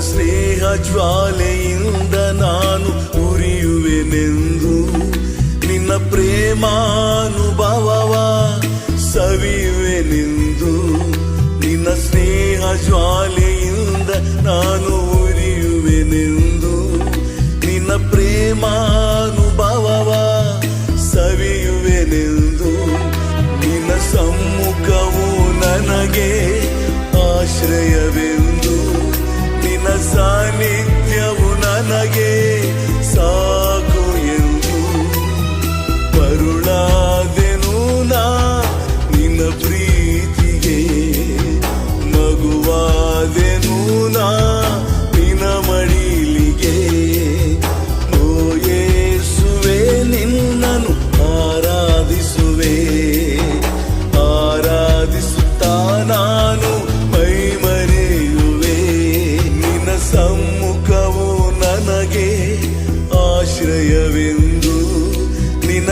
ಸ್ನೇಹ ಜ್ವಾಲೆಯಿಂದ ನಾನು ಉರಿಯುವೆನೆಂದು. ನಿನ್ನ ಪ್ರೇಮಾನುಭವವ ಸವಿಯುವೆನೆಂದು. ನಿನ್ನ ಸ್ನೇಹ ಜ್ವಾಲೆಯಿಂದ ನಾನು ಉರಿಯುವೆನೆಂದು. ನಿನ್ನ ಪ್ರೇಮಾ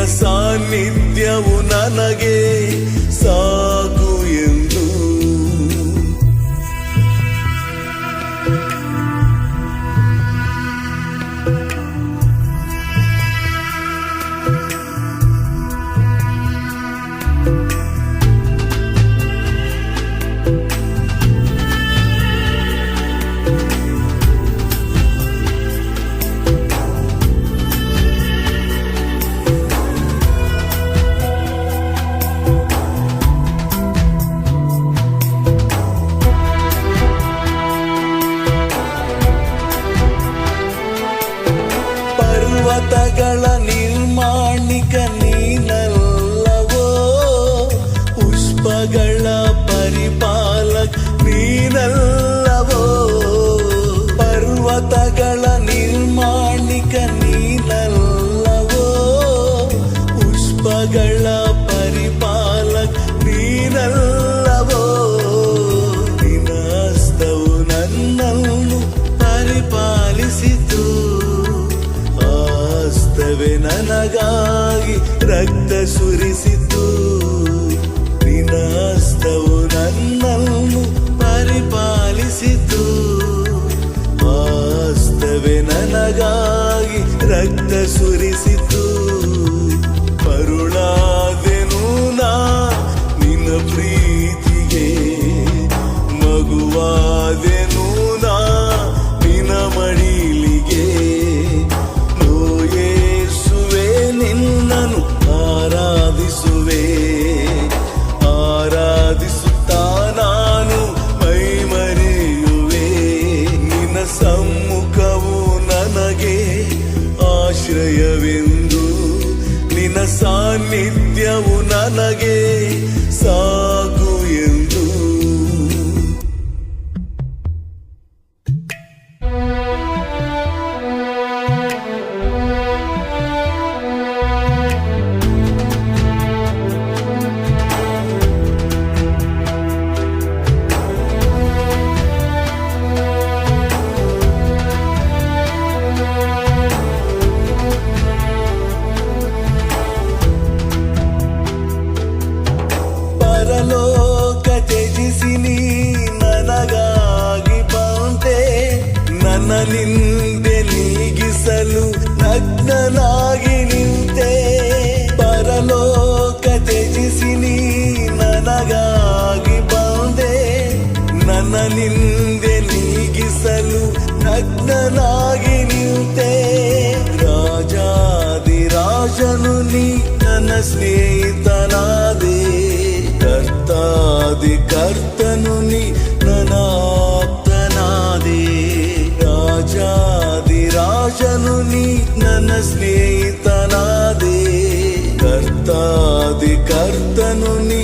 ಸಾನ್ನಿಧ್ಯವು ನನಗೆ തകള നിർമാണികൻ ಸುರಿಸಿತು ಕರುಣಾದೆನು ನಾ ನಿನ್ನ ಪ್ರಿಯ ನನಗೆ ಶರಣನಾಗಿ ನಿಂತೆ ರಾಜಾದಿ ರಾಜನು ನೀ ನನ್ನ ಸ್ನೇಹಿತನಾದೆ ಕರ್ತಾದಿ ಕರ್ತನು ನೀ ನನಾಪ್ತನಾದೆ ರಾಜಾದಿ ರಾಜನು ನೀ ನನ್ನ ಸ್ನೇಹಿತನಾದೆ ಕರ್ತಾದಿ ಕರ್ತನು ನೀ